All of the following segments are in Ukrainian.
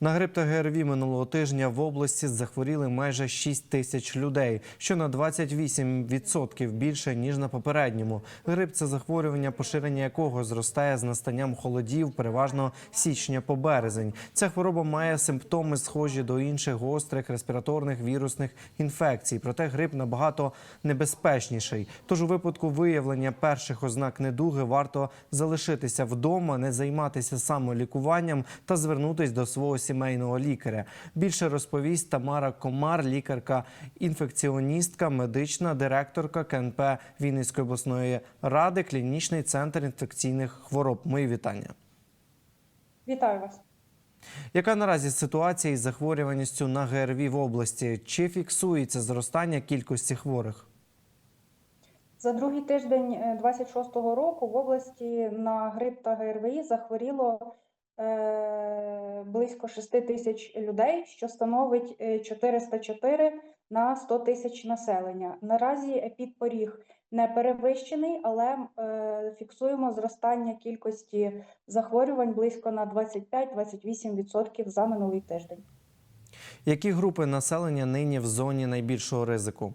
На грип та ГРВІ минулого тижня в області захворіли майже 6 тисяч людей, що на 28% більше ніж на попередньому. Грип це захворювання, поширення якого зростає з настанням холодів, переважно січня по березень. Ця хвороба має симптоми, схожі до інших гострих респіраторних вірусних інфекцій. Проте грип набагато небезпечніший. Тож у випадку виявлення перших ознак недуги варто залишитися вдома, не займатися самолікуванням та звернутись до свого сімейного лікаря. Більше розповість Тамара Комар, лікарка-інфекціоністка, медична директорка КНП Вінницької обласної ради, клінічний центр інфекційних хвороб. Мої вітання. Вітаю вас. Яка наразі ситуація із захворюваністю на ГРВІ в області? Чи фіксується зростання кількості хворих? За другий тиждень е, 26-го року в області на грип та ГРВІ захворіло е, близько 6 тисяч людей, що становить е, 404 на 100 тисяч населення. Наразі підпоріг не перевищений, але е, фіксуємо зростання кількості захворювань близько на 25-28% за минулий тиждень. Які групи населення нині в зоні найбільшого ризику?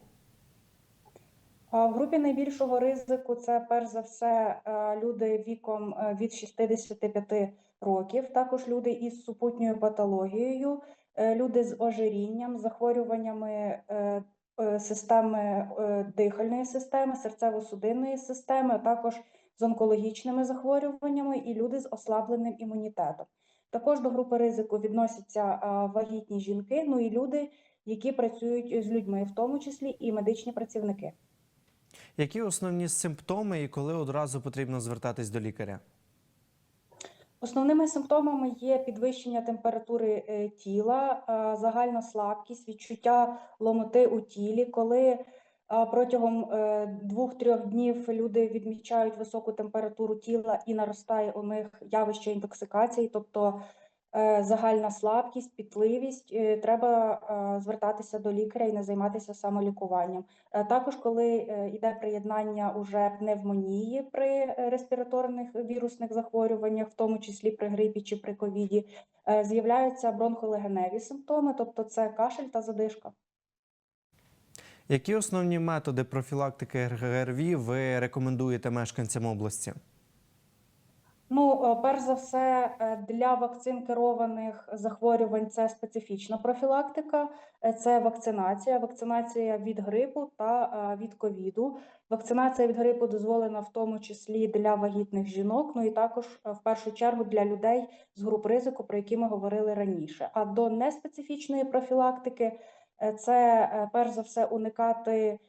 В групі найбільшого ризику це перш за все е, люди віком е, від 65 років, також люди із супутньою патологією, е, люди з ожирінням, захворюваннями е, е, системи дихальної системи, серцево-судинної системи, а також з онкологічними захворюваннями і люди з ослабленим імунітетом. Також до групи ризику відносяться вагітні жінки, ну і люди, які працюють з людьми, в тому числі і медичні працівники. Які основні симптоми і коли одразу потрібно звертатись до лікаря? Основними симптомами є підвищення температури е, тіла, е, загальна слабкість, відчуття ломоти у тілі, коли е, протягом е, двох-трьох днів люди відмічають високу температуру тіла і наростає у них явище інтоксикації, тобто загальна слабкість, пітливість, е, треба е, звертатися до лікаря і не займатися самолікуванням. Е, Також, коли е, йде приєднання уже пневмонії при е, респіраторних вірусних захворюваннях, в тому числі при грипі чи при ковіді, е, з'являються бронхолегеневі симптоми, тобто це кашель та задишка. Які основні методи профілактики ГРВІ ви рекомендуєте мешканцям області? Ну, е, перш за все, е, для вакцин керованих захворювань це специфічна профілактика, е, це вакцинація, вакцинація від грипу та від ковіду. Вакцинація від грипу дозволена в тому числі для вагітних жінок, ну і також в першу чергу для людей з груп ризику, про які ми говорили раніше. А до неспецифічної профілактики це перш за все уникати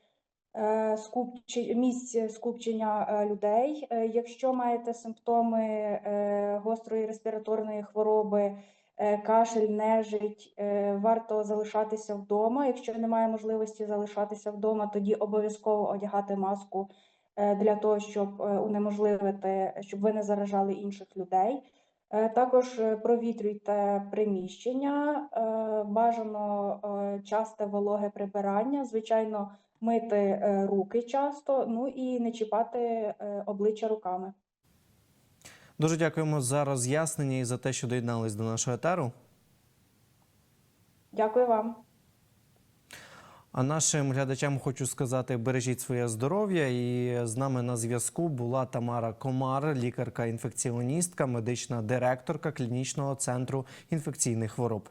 місць скупчення е, людей. Е, Якщо маєте симптоми е, гострої респіраторної хвороби, е, кашель, нежить, е, варто залишатися вдома. Якщо немає можливості залишатися вдома, тоді обов'язково одягати маску е, для того, щоб е, унеможливити, щоб ви не заражали інших людей. Е, Також е, провітрюйте приміщення, е, бажано е, часте вологе прибирання, звичайно, мити е, руки часто, ну і не чіпати е, обличчя руками. Дуже дякуємо за роз'яснення і за те, що доєднались до нашого етеру. Дякую вам. А нашим глядачам хочу сказати: бережіть своє здоров'я. І з нами на зв'язку була Тамара Комар, лікарка-інфекціоністка, медична директорка клінічного центру інфекційних хвороб.